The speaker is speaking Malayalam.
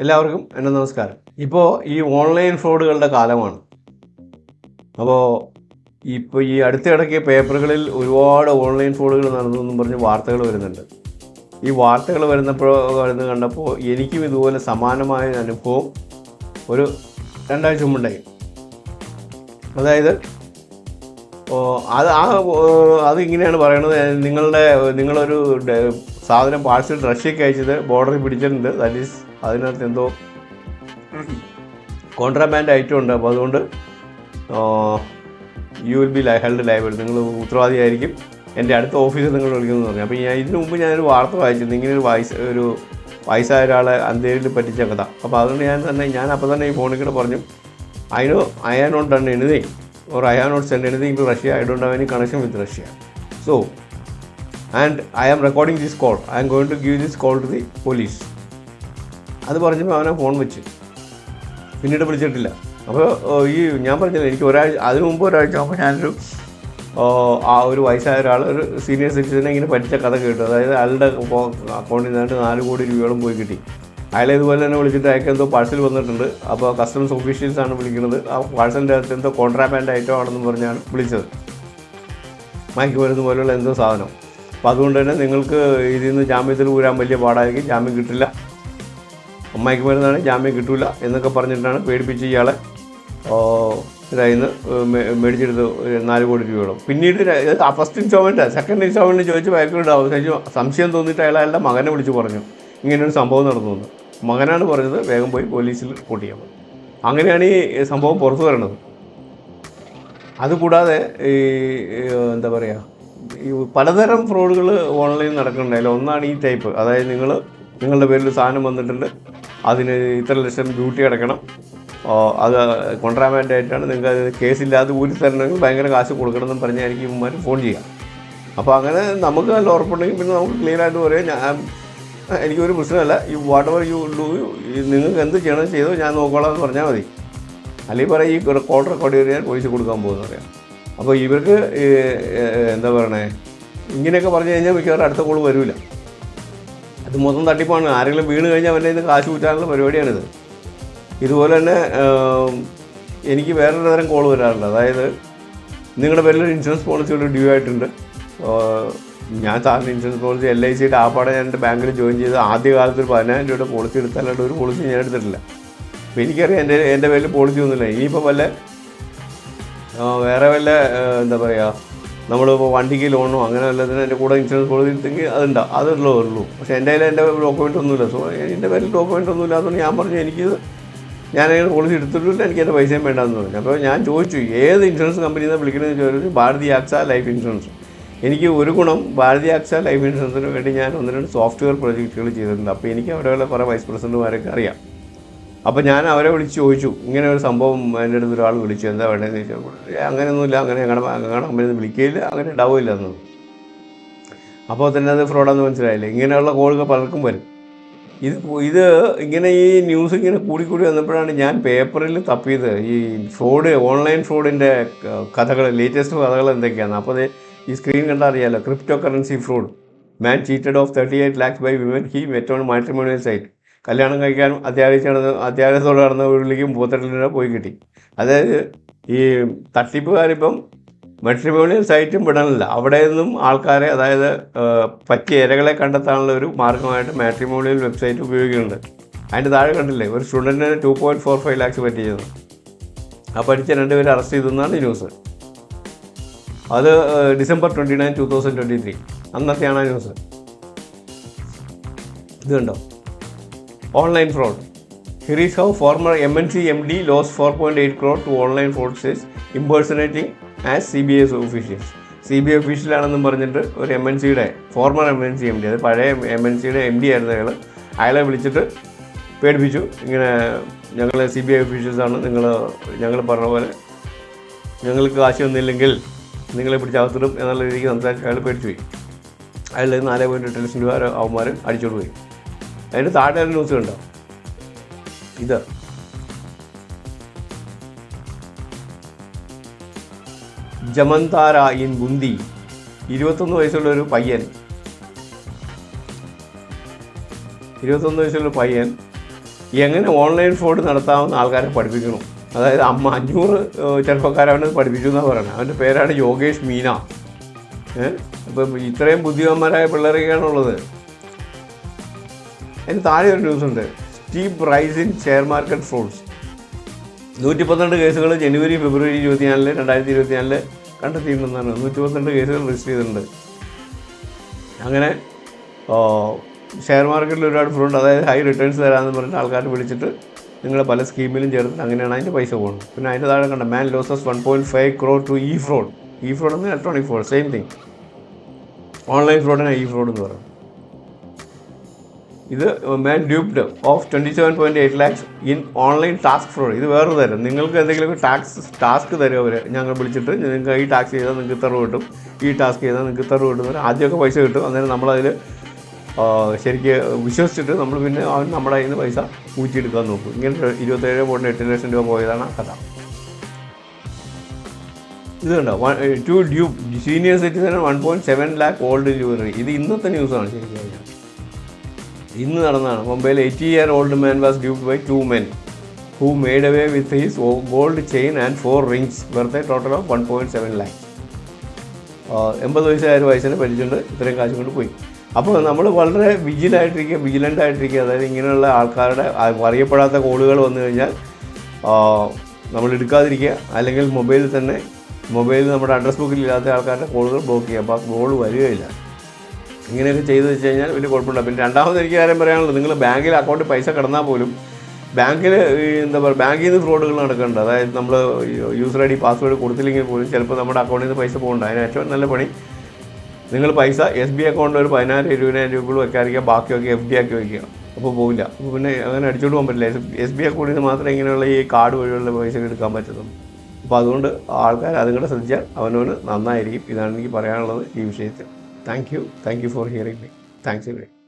എല്ലാവർക്കും എന്റെ നമസ്കാരം. ഇപ്പോൾ ഈ ഓൺലൈൻ ഫ്രോഡുകളുടെ കാലമാണ്. അപ്പോൾ ഇപ്പോൾ ഈ അടുത്തിടയ്ക്ക് പേപ്പറുകളിൽ ഒരുപാട് ഓൺലൈൻ ഫ്രോഡുകൾ നടന്നു എന്നും പറഞ്ഞ് വാർത്തകൾ വരുന്നുണ്ട്. ഈ വാർത്തകൾ വരുന്നപ്പോൾ വരുന്ന കണ്ടപ്പോൾ എനിക്കും ഇതുപോലെ സമാനമായ അനുഭവം ഒരു രണ്ടാഴ്ച മുമ്പുണ്ടായി. അതായത് അത് ആ അതിങ്ങനെയാണ് പറയണത്. നിങ്ങളുടെ നിങ്ങളൊരു സാധനം പാഴ്സൽ റഷ്യക്ക് അയച്ചത് ബോർഡറിൽ പിടിച്ചിട്ടുണ്ട്. ദാറ്റ് ഈസ് അതിനകത്ത് എന്തോ കോൺട്രാബാൻഡ് ഐറ്റം ഉണ്ട്. അപ്പോൾ അതുകൊണ്ട് you will be lie held liable നിങ്ങൾ ഉത്തരവാദിയായിരിക്കും. എന്റെ അടുത്ത ഓഫീസിൽ നിങ്ങൾ വിളിക്കുന്നു പറഞ്ഞു. അപ്പോൾ ഞാൻ ഇതിനു മുമ്പ് ഞാനൊരു വാർത്ത വായിച്ചിരുന്നു. ഇങ്ങനെ ഒരു വയസ്സ് ഒരു വയസ്സായ ഒരാളെ അന്തേരിൽ പറ്റിച്ച കഥ. അപ്പോൾ അതുകൊണ്ട് ഞാൻ തന്നെ ഞാൻ അപ്പോൾ തന്നെ ഈ ഫോണിൽ കൂടെ പറഞ്ഞു I know I are not done anything or I are not send anything to Russia I don't have any connection with Russia so and I am recording this call I am going to give this call to the police അത് പറഞ്ഞപ്പോൾ അവനെ ഫോൺ വെച്ച്. പിന്നീട് വിളിച്ചിട്ടില്ല. അപ്പോൾ ഈ ഞാൻ പറഞ്ഞില്ല എനിക്ക് ഒരാഴ്ച അതിനു മുമ്പ് ഒരാഴ്ച ആകുമ്പോൾ ഞാനൊരു ആ ഒരു വയസ്സായ ഒരാൾ ഒരു സീനിയർ സിറ്റിസനെ ഇങ്ങനെ പഠിച്ച കഥ കേട്ടു. അതായത് അയാളുടെ അക്കൗണ്ടിൽ നിന്നായിട്ട് നാല് കോടി രൂപയോളം പോയി കിട്ടി. അയാളെ ഇതുപോലെ തന്നെ വിളിച്ചിട്ട് അയാൾക്ക് എന്തോ പാഴ്സൽ വന്നിട്ടുണ്ട്. അപ്പോൾ കസ്റ്റംസ് ഒഫീഷ്യൽസ് ആണ് വിളിക്കുന്നത്. ആ പാഴ്സലിന്റെ അകത്ത് എന്തോ കോൺട്രാബാൻഡ് ഐറ്റം ആണെന്ന് പറഞ്ഞാണ് വിളിച്ചത്. മയക്കുമരുന്ന് പോലുള്ള എന്തോ സാധനം. അപ്പോൾ അതുകൊണ്ട് തന്നെ നിങ്ങൾക്ക് ഇതിൽ നിന്ന് ജാമ്യത്തിൽ ഊരാൻ വലിയ പാടായിരിക്കും. ജാമ്യം കിട്ടില്ല. അമ്മായിക്ക് മരുന്നാണ് ജാമ്യം കിട്ടില്ല എന്നൊക്കെ പറഞ്ഞിട്ടാണ് പേടിപ്പിച്ച് ഇയാളെ ഇതായി മേടിച്ചെടുത്ത് നാല് കോടി രൂപയോളം. പിന്നീട് ഫസ്റ്റ് ഇൻസ്റ്റോൾമെന്റ് സെക്കൻഡ് ഇൻസ്റ്റോൾമെന്റ് ചോദിച്ച് അയാൾക്കൊരു അവസാനിച്ചു സംശയം തോന്നിയിട്ട് അയാൾ അയാളുടെ മകനെ വിളിച്ച് പറഞ്ഞു. ഇങ്ങനെയൊരു സംഭവം നടന്നു മകനാണ് പറഞ്ഞത് വേഗം പോയി പോലീസിൽ റിപ്പോർട്ട് ചെയ്യാൻ അങ്ങനെയാണ് ഈ സംഭവം പുറത്തു വരണത്. അതുകൂടാതെ ഈ എന്താ പറയുക പലതരം ഫ്രോഡുകൾ ഓൺലൈനിൽ നടക്കുന്നുണ്ടായില്ല. ഒന്നാണ് ഈ ടൈപ്പ് അതായത് നിങ്ങൾ നിങ്ങളുടെ പേരിൽ സാധനം വന്നിട്ടുണ്ട്. അതിന് ഇത്ര ലക്ഷം ഡ്യൂട്ടി അടക്കണം അത് കോൺട്രാബാൻഡ് ആയിട്ടാണ് നിങ്ങൾക്ക് അത് കേസില്ലാതെ ഊരി തരണമെങ്കിൽ ഭയങ്കര കാശ് കൊടുക്കണം എന്ന് പറഞ്ഞായിരിക്കും ഇവന്മാർ ഫോൺ ചെയ്യുക. അപ്പോൾ അങ്ങനെ നമുക്ക് നല്ല ഉറപ്പുണ്ടെങ്കിൽ പിന്നെ നമുക്ക് ക്ലിയർ ആയിട്ട് പറയാം. ഞാൻ എനിക്കൊരു പ്രശ്നമല്ല. ഈ വാട്ട് എവർ യു ഡു നിങ്ങൾക്ക് എന്ത് ചെയ്യണം ചെയ്തോ ഞാൻ നോക്കോളാം എന്ന് പറഞ്ഞാൽ മതി. അല്ലെങ്കിൽ പറയാം ഈ കോൾ റെക്കോർഡ് ചെയ്ത് ഞാൻ കൊടുക്കാൻ പോകുമെന്ന് പറയാം. അപ്പോൾ ഇവർക്ക് എന്താ പറയണേ? ഇങ്ങനെയൊക്കെ പറഞ്ഞു കഴിഞ്ഞാൽ മിക്കവാറും അടുത്ത കോൾ വരില്ല അത് മൊത്തം തട്ടിപ്പാണ്. ആരെങ്കിലും വീണ് കഴിഞ്ഞാൽ അവന്റെ ഇത് കാശ് കൂറ്റാനുള്ള പരിപാടിയാണിത്. ഇതുപോലെ തന്നെ എനിക്ക് വേറൊരു തരം കോൾ വരാറുണ്ട്. അതായത് നിങ്ങളുടെ പേരിൽ ഇൻഷുറൻസ് ഇൻഷുറൻസ് ഒരു ഡ്യൂ ആയിട്ടുണ്ട്. ഞാൻ സാറിന് ഇൻഷുറൻസ് പോളിസി എൽ ഐ സിയുടെ ആപ്പാടെ ഞാൻ എന്റെ ബാങ്കിൽ ജോയിൻ ചെയ്ത് ആദ്യ കാലത്ത് ഒരു പതിനായിരം രൂപയുടെ പോളിസി എടുത്താലായിട്ട് ഒരു പോളിസി ഞാൻ എടുത്തിട്ടില്ല. അപ്പോൾ എനിക്കറിയാം എന്റെ എന്റെ പേരിൽ പോളിസി ഒന്നുമില്ല. ഇനിയിപ്പോൾ വല്ല വേറെ വല്ല എന്താ പറയുക നമ്മളിപ്പോൾ വണ്ടിക്ക് ലോണോ അങ്ങനെ വല്ലതിന് എന്റെ കൂടെ ഇൻഷുറൻസ് പോളിസി എടുത്തെങ്കിൽ അതുണ്ടാവും അതുള്ളൂ ഉള്ളൂ. പക്ഷേ എന്റെ കയ്യിൽ എന്റെ ഡോക്യുമെന്റ് ഒന്നുമില്ല. സോ എന്റെ പേരിൽ ഡോക്യുമെന്റ് ഒന്നുമില്ല. അതുകൊണ്ട് ഞാൻ പറഞ്ഞു എനിക്ക് ഞാൻ അങ്ങനെ പോളിസി എടുത്തിട്ടില്ല എനിക്ക് എന്റെ പൈസയും വേണ്ടെന്ന് പറഞ്ഞു. അപ്പോൾ ഞാൻ ചോദിച്ചു ഏത് ഇൻഷുറൻസ് കമ്പനിയിൽ നിന്ന് വിളിക്കണമെന്ന് ചോദിച്ചു ഭാരതി ആക്സ ലൈഫ് ഇൻഷുറൻസ്. എനിക്ക് ഒരു ഗുണം ഭാരതി ആക്സ ലൈഫ് ഇൻഷുറൻസിന് വേണ്ടി ഞാൻ ഒന്ന് രണ്ട് സോഫ്റ്റ്വെയർ പ്രൊജക്റ്റുകൾ ചെയ്തിട്ടുണ്ട്. അപ്പോൾ എനിക്ക് അവിടെയുള്ള കുറേ വൈസ് പ്രസിഡന്റുമാരൊക്കെ അറിയാം. അപ്പോൾ ഞാൻ അവരെ വിളിച്ച് ചോദിച്ചു ഇങ്ങനെ ഒരു സംഭവം എന്റെ അടുത്ത് ഒരാൾ വിളിച്ചു എന്താ വേണ്ടതെന്ന് ചോദിച്ചാൽ "ഏ, അങ്ങനെയൊന്നുമില്ല അങ്ങനെ ഞങ്ങളുടെ ഞങ്ങളുടെ കമ്പനി വിളിക്കുകയില്ല അങ്ങനെ ഉണ്ടാവില്ല എന്ന് അപ്പോൾ തന്നെ അത് ഫ്രോഡാന്ന് മനസ്സിലായില്ലേ? ഇങ്ങനെയുള്ള കോളുകൾ പലർക്കും വരും. ഇത് ഇത് ഇങ്ങനെ ഈ ന്യൂസ് ഇങ്ങനെ കൂടി കൂടി വന്നപ്പോഴാണ് ഞാൻ പേപ്പറിൽ തപ്പിയത്. ഈ ഫ്രോഡ് ഓൺലൈൻ ഫ്രോഡിന്റെ കഥകൾ ലേറ്റസ്റ്റ് കഥകൾ എന്തൊക്കെയാണ് അപ്പോൾ ഈ സ്ക്രീൻ കണ്ടാൽ അറിയാമല്ലോ crypto currency fraud man cheated of thirty eight lakhs by women he met on matrimonial site കല്യാണം കഴിക്കാനും അത്യാവശ്യം നടന്ന് അത്യാവശ്യത്തോടെ നടന്ന വീട്ടിലേക്കും പൂത്തട്ടിലൂടെ പോയി കിട്ടി. അതായത് ഈ തട്ടിപ്പുകാരിപ്പം മെട്രിമോണിയൽ സൈറ്റും വിടണില്ല. അവിടെ നിന്നും ആൾക്കാരെ അതായത് പറ്റിയ ഇരകളെ കണ്ടെത്താനുള്ള ഒരു മാർഗമായിട്ട് മാട്രിമോണിയൽ വെബ്സൈറ്റ് ഉപയോഗിക്കുന്നുണ്ട്. അതിന്റെ താഴെ കണ്ടില്ലേ ഒരു സ്റ്റുഡന്റിന് two point four five lakhs പറ്റിയത്. ആ പഠിച്ച രണ്ടുപേരെ അറസ്റ്റ് ചെയ്തെന്നാണ് ന്യൂസ്. അത് December twenty nine two thousand twenty three. അന്നത്തെയാണ് news. ഇത് കണ്ടോ? Online fraud here's is how former M N C M D lose four point eight crore to online fraudsters impersonating as C B ഒഫീഷ്യലാണെന്നും പറഞ്ഞിട്ട് ഒരു എം എൻ സിയുടെ former M N C M D അത് പഴയ എം എൻ സിയുടെ എം ഡി ആയിരുന്നു അയാൾ അയാളെ വിളിച്ചിട്ട് പേടിപ്പിച്ചു. ഇങ്ങനെ ഞങ്ങൾ സി ബി ഐ ഒഫീഷ്യൽസാണ് നിങ്ങൾ ഞങ്ങൾ പറഞ്ഞ പോലെ ഞങ്ങൾക്ക് കാശ് വന്നില്ലെങ്കിൽ നിങ്ങളെ പിടിച്ച അവസരം എന്നുള്ള രീതിക്ക് സംസാരിച്ച് അയാൾ പേടിച്ചു പോയി അയാൾ നാല് പോയിന്റ് എട്ട് ലക്ഷം രൂപ അവന്മാർ അടിച്ചോണ്ട് പോയി. അതിന്റെ താഴെ ഒരു ന്യൂസ് കണ്ടോ? ഇത്. ജമന്താര ഇൻ ബുന്തി ഇരുപത്തൊന്ന് വയസ്സുള്ള ഒരു പയ്യൻ. ഇരുപത്തൊന്ന് വയസ്സുള്ള പയ്യൻ എങ്ങനെ ഓൺലൈൻ ഫ്രോഡ് നടത്താമെന്ന് ആൾക്കാരെ പഠിപ്പിക്കണം അതായത് അമ്മ അഞ്ഞൂറ് ഏഹ്, ചെറുപ്പക്കാരെ അവനെ പഠിപ്പിച്ചു എന്നാണ് പറയുന്നത് അവന്റെ പേരാണ് യോഗേഷ് മീന. ഏഹ് അപ്പം ഇത്രയും ബുദ്ധിമാന്മാരായ പിള്ളേരൊക്കെയാണുള്ളത്. അതിന് താഴെ ഒരു ന്യൂസ് ഉണ്ട്. Steep rise in share market frauds നൂറ്റി പന്ത്രണ്ട് കേസുകൾ ജനുവരി ഫെബ്രുവരി ഇരുപത്തിനാലിൽ രണ്ടായിരത്തി ഇരുപത്തിനാലിൽ കണ്ടെത്തിയിട്ടുണ്ടെന്നാണ്. നൂറ്റി പന്ത്രണ്ട് കേസുകൾ രജിസ്റ്റർ ചെയ്തിട്ടുണ്ട്. അങ്ങനെ ഷെയർ മാർക്കറ്റിൽ ഒരുപാട് ഫ്രോഡ് അതായത് ഹൈ റിട്ടേൺസ് തരാമെന്ന് പറഞ്ഞിട്ട് ആൾക്കാർ വിളിച്ചിട്ട് നിങ്ങളെ പല സ്കീമിലും ചേർത്തിട്ട് അങ്ങനെയാണ് അതിന്റെ പൈസ പോകുന്നത്. പിന്നെ അതിന്റെ താഴെ കണ്ട man losses one point five crore to e fraud e fraud എന്ന് electronic fraud same thing online ഫ്രോഡിനാണ് e fraud എന്ന് പറയുന്നത്. ഇത് man duped of twenty seven point eight lakhs in online task fraud ഇത് വേറെ തരും. നിങ്ങൾക്ക് എന്തെങ്കിലും ടാക്സ് ടാസ്ക് തരും അവർ ഞങ്ങൾ വിളിച്ചിട്ട് നിങ്ങൾക്ക് ഈ ടാക്സ് ചെയ്താൽ നിങ്ങൾക്ക് ഇത്ര കിട്ടും. ഈ ടാസ്ക് ചെയ്താൽ നിങ്ങൾക്ക് ഇത്ര കിട്ടും. ആദ്യമൊക്കെ പൈസ കിട്ടും. അന്നേരം നമ്മളതിൽ ശരിക്ക് വിശ്വസിച്ചിട്ട് നമ്മൾ പിന്നെ അവൻ നമ്മുടെ കയ്യിൽ നിന്ന് പൈസ ഊറ്റിയെടുക്കാൻ നോക്കും. ഇങ്ങനെ ഇരുപത്തേഴ് പോയിന്റ് എട്ട് ലക്ഷം രൂപ പോയതാണ് കഥ. ഇത് കണ്ടോ? Two due senior citizen one point seven lakh old jewellery ഇത് ഇന്നത്തെ ന്യൂസാണ് ശരിക്കും ഇന്ന് നടന്നതാണ്. മുംബൈയിൽ eighty year old man was duped by two men who made away with his gold chain and four rings. വെറുതെ total of one point seven lakh എൺപത് വയസ്സായ വയസ്സിനെ പരിചയമുണ്ട്. ഇത്രയും കാശ് കൊണ്ട് പോയി. അപ്പോൾ നമ്മൾ വളരെ വിജിലായിട്ടിരിക്കുക വിജിലന്റ് ആയിട്ടിരിക്കുക അതായത് ഇങ്ങനെയുള്ള ആൾക്കാരുടെ അറിയപ്പെടാത്ത കോളുകൾ വന്നു കഴിഞ്ഞാൽ നമ്മൾ എടുക്കാതിരിക്കുക. അല്ലെങ്കിൽ മൊബൈലിൽ തന്നെ മൊബൈലിൽ നമ്മുടെ അഡ്രസ് ബുക്കിൽ ഇല്ലാത്ത ആൾക്കാരുടെ കോളുകൾ ബ്ലോക്ക് ചെയ്യുക. അപ്പോൾ ആ കോൾ വരികയില്ല. ഇങ്ങനെയൊക്കെ ചെയ്തു വെച്ച് കഴിഞ്ഞാൽ വലിയ കുഴപ്പമില്ല. പിന്നെ രണ്ടാമത് എനിക്ക് കാര്യം പറയാനുള്ളത് നിങ്ങൾ ബാങ്കിൽ അക്കൗണ്ടിൽ പൈസ കിടന്നാൽ പോലും ബാങ്കിൽ എന്താ പറയുക ബാങ്കിൽ നിന്ന് ഫ്രോഡുകൾ നടക്കുന്നുണ്ട്. അതായത് നമ്മൾ യൂസർ ഐ ഡി പാസ്വേഡ് കൊടുത്തില്ലെങ്കിൽ പോലും ചിലപ്പോൾ നമ്മുടെ അക്കൗണ്ടിൽ നിന്ന് പൈസ പോകണ്ട. അതിന് ഏറ്റവും നല്ല പണി നിങ്ങൾ പൈസ എസ് ബി അക്കൗണ്ടിൽ ഒരു പതിനായിരം ഇരുപതിനായിരം രൂപ വെക്കാതിരിക്കുക ബാക്കിയൊക്കെ എഫ് ഡി ആക്കി വയ്ക്കുക അപ്പോൾ പോവില്ല. അപ്പോൾ പിന്നെ അങ്ങനെ അടിച്ചോണ്ട് പോകാൻ പറ്റില്ല. എസ് ബി അക്കൗണ്ടിൽ നിന്ന് മാത്രമേ ഇങ്ങനെയുള്ള ഈ കാർഡ് വഴിയുള്ള പൈസ എടുക്കാൻ പറ്റത്തുള്ളൂ. അപ്പോൾ അതുകൊണ്ട് ആൾക്കാർ അതും കൂടെ ശ്രദ്ധിച്ചാൽ അവനവന് നന്നായിരിക്കും. ഇതാണ് എനിക്ക് പറയാനുള്ളത് ഈ വിഷയത്തിൽ. Thank you. Thank you for hearing me. Thanks, everyone.